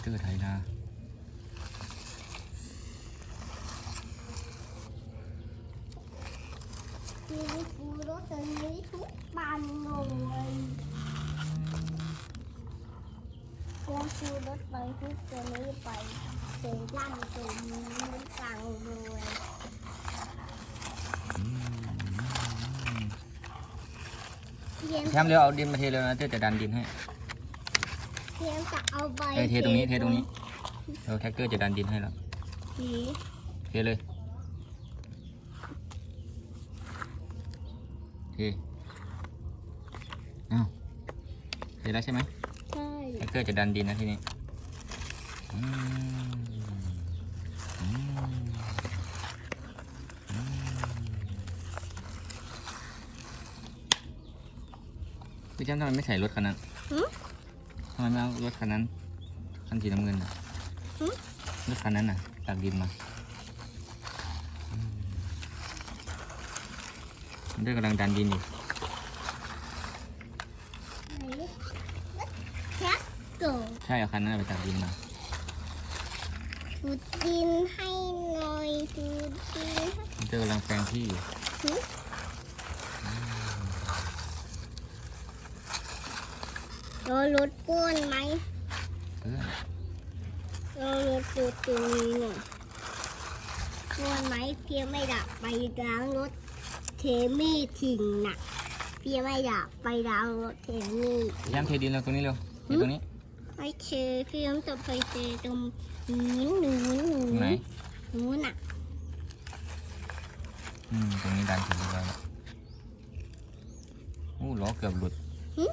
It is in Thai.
เตอร์ไถนาทีนี้กูรถตัวนี้ทุกปันเลยกูชูรถไปทุกตัวนี้ไปเสียงลั่นตัวนี้มันฟังเลยอืมเพียงแชมป์เร็วเอาดินมาเทเร็วนะเตอร์จะดันดินให้ เพียงจะเอาใบเอ้ยเทตรงนี้เทตรงนี้เราแท็กเตอร์จะดันดินให้แล้วสีเทเลยเทอ้าวเทแล้วใช่ไหมใช่แท็กเตอร์จะดันดินนะทีนี้อืมอืมอืมพี่แชมป์ทำไมไม่ใส่รถคันนั้นหึ ทำไมไม่เอารถคันนั้น คันสีน้ำเงินน่ะหึ รถคันนั้นน่ะตักดินมาอืมมันด้วยกำลังดันดินอยู่ไหนแค่โกใช่เอาคันนั้นนะไปตักดินมา ขุดดินให้หน่อยขุดดินให้มันด้วยกำลังแปลงที่อยู่หึเราลดก้นไหมเออเราลดตัวตัวนี้หน่อยก้นไหมเพียงไม่ดักไปล้างรถเทมี่ทิ้งน่ะเพียงไม่ดักไปล้างรถเทมี่พยายามเทดินลงตรงนี้เร็วเทตรงนี้ไม่เชเพียงจะไปเจอตรงนู้นนู้นนู้ตรงไหนนนู้นน่ะอืมตรงนี้ดันถึงเรียบร้อยแล้วอู้ล้อเกือบหลุดหึ